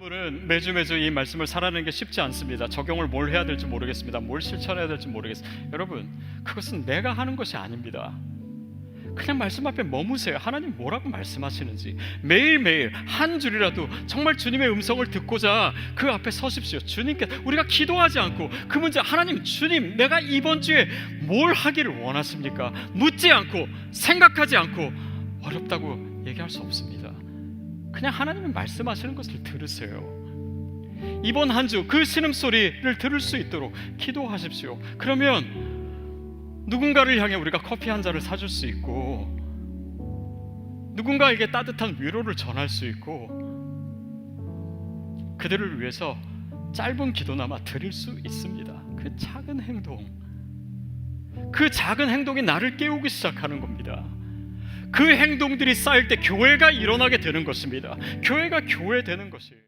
분은 매주 매주 이 말씀을 살아내는 게 쉽지 않습니다. 적용을 뭘 해야 될지 모르겠습니다. 뭘 실천해야 될지 모르겠습니다. 여러분, 그것은 내가 하는 것이 아닙니다. 그냥 말씀 앞에 머무세요. 하나님 뭐라고 말씀하시는지 매일매일 한 줄이라도 정말 주님의 음성을 듣고자 그 앞에 서십시오. 주님께 우리가 기도하지 않고 그 문제 하나님 주님 내가 이번 주에 뭘 하기를 원하십니까? 묻지 않고 생각하지 않고 어렵다고 얘기할 수 없습니다. 그냥 하나님이 말씀하시는 것을 들으세요. 이번 한 주 그 신음소리를 들을 수 있도록 기도하십시오. 그러면 누군가를 향해 우리가 커피 한 잔을 사줄 수 있고 누군가에게 따뜻한 위로를 전할 수 있고 그들을 위해서 짧은 기도나마 드릴 수 있습니다. 그 작은 행동, 그 작은 행동이 나를 깨우기 시작하는 겁니다. 그 행동들이 쌓일 때 교회가 일어나게 되는 것입니다. 교회가 교회 되는 것이에요.